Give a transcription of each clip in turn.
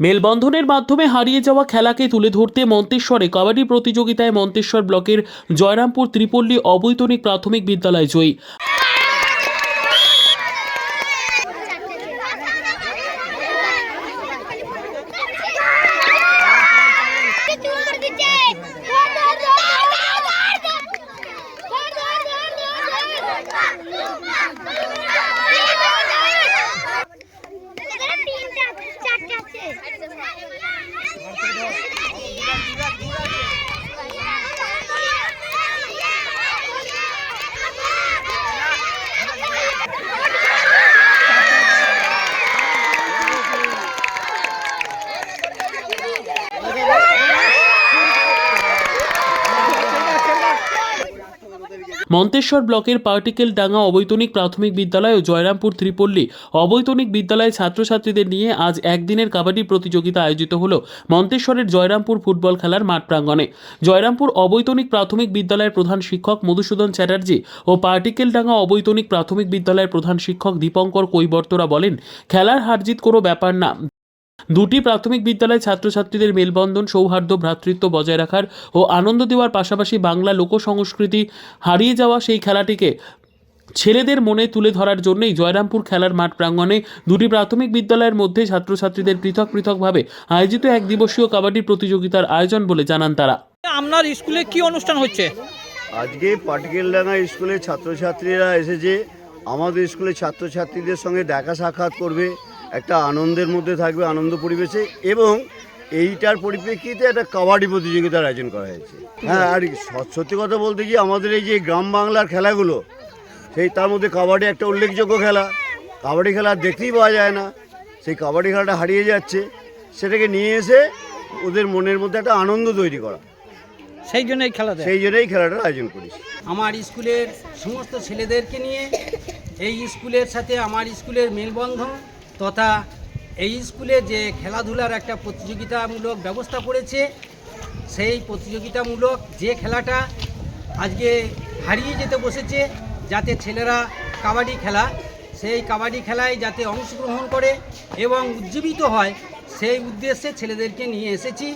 মেলবন্ধনের মাধ্যমে হারিয়ে যাওয়া খেলাকে তুলে ধরতে মন্তেশ্বরে কাবাডি প্রতিযোগিতায় মন্তেশ্বর ব্লকের জয়রামপুর ত্রিপল্লী অবৈতনিক প্রাথমিক বিদ্যালয় জয়ী। 还是什么？মন্তেশ্বর ব্লকের পার্টিকেল ডাঙ্গা অবৈতনিক প্রাথমিক বিদ্যালয় ও জয়রামপুর ত্রিপল্লী অবৈতনিক বিদ্যালয়ের ছাত্রছাত্রীদের নিয়ে আজ একদিনের কাবাডি প্রতিযোগিতা আয়োজিত হল মন্তেশ্বরের জয়রামপুর ফুটবল খেলার মাঠ প্রাঙ্গণে। জয়রামপুর অবৈতনিক প্রাথমিক বিদ্যালয়ের প্রধান শিক্ষক মধুসূদন চ্যাটার্জি ও পার্টিকেল ডাঙ্গা অবৈতনিক প্রাথমিক বিদ্যালয়ের প্রধান শিক্ষক দীপঙ্কর কৈবর্তরা বলেন, খেলার হারজিত কোনো ব্যাপার না। দুটি প্রাথমিক বিদ্যালয়ে ছাত্রছাত্রীদের মেলবন্ধন সৌহার্দ্য ভ্রাতৃত্ব বজায় রাখার ও আনন্দ দেওয়ার পাশাপাশি বাংলা লোকসংস্কৃতি হারিয়ে যাওয়া সেই খেলাটিকে ছেলেদের মনে তুলে ধরার জন্যই জয়রামপুর খেলার মাঠ প্রাঙ্গণে দুটি প্রাথমিক বিদ্যালয়ের মধ্যে ছাত্রছাত্রীদের পৃথক পৃথকভাবে আয়োজিত এক দিবসীয় কাবাডি প্রতিযোগিতার আয়োজন বলে জানান তারা। আপনার স্কুলে কি অনুষ্ঠান হচ্ছে? আজকে পাটিকেলডাঙ্গা স্কুলের ছাত্রছাত্রীরা এসেছে। আমাদের স্কুলের ছাত্রছাত্রীদের সঙ্গে দেখা সাক্ষাৎ করবে। একটা আনন্দের মধ্যে থাকবে আনন্দ পরিবেশে এবং এইটার পরিপ্রেক্ষিতে একটা কাবাডি প্রতিযোগিতার আয়োজন করা হয়েছে। হ্যাঁ আর সত্যি কথা বলতে কি আমাদের এই যে গ্রাম বাংলার খেলাগুলো সেই তার মধ্যে কাবাডি একটা উল্লেখযোগ্য খেলা। কাবাডি খেলা দেখতেই পাওয়া যায় না। সেই কাবাডি খেলাটা হারিয়ে যাচ্ছে। সেটাকে নিয়ে এসে ওদের মনের মধ্যে একটা আনন্দ তৈরি করা। সেই জন্য এই সেই জন্যই খেলাটার আয়োজন করেছি আমার স্কুলের সমস্ত ছেলেদেরকে নিয়ে এই স্কুলের সাথে আমার স্কুলের মেলবন্ধন তথা এই স্কুলে যে খেলাধুলার একটা প্রতিযোগিতামূলক ব্যবস্থা করেছে সেই প্রতিযোগিতামূলক যে খেলাটা আজকে হারিয়ে যেতে বসেছে যাতে ছেলেরা কাবাডি খেলা সেই কাবাডি খেলায় যাতে অংশগ্রহণ করে এবং উজ্জীবিত হয় সেই উদ্দেশ্যে ছেলেদেরকে নিয়ে এসেছি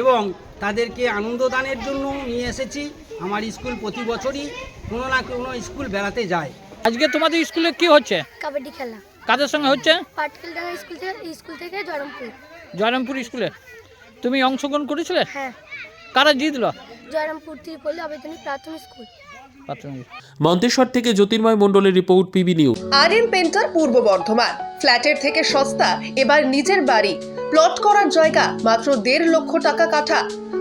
এবং তাদেরকে আনন্দদানের জন্য নিয়ে এসেছি। আমার স্কুল প্রতি বছরই কোনো না কোনো স্কুল বেড়াতে যায়। আজকে তোমাদের স্কুলে কি হচ্ছে? কাবাডি খেলা। কাদের সঙ্গে হচ্ছে? পাটকেলডাঙ্গা স্কুল থেকে স্কুল থেকে জয়রামপুর। জয়রামপুর স্কুলে। তুমি অংশগ্রহণ করেছিলে? হ্যাঁ। কারা জিতলো? জয়রামপুর ত্রিপল্লী আবেদনিক প্রাথমিক স্কুল। মন্তেশ্বর থেকে জ্যোতির্ময় মণ্ডলের রিপোর্ট পিবি নিউজ। আর এম পেন্টার পূর্ব বর্ধমান। ফ্ল্যাটের থেকে সস্তা এবার নিজের বাড়ি। প্লট করার জায়গা মাত্র দেড় লক্ষ টাকা কাঠা।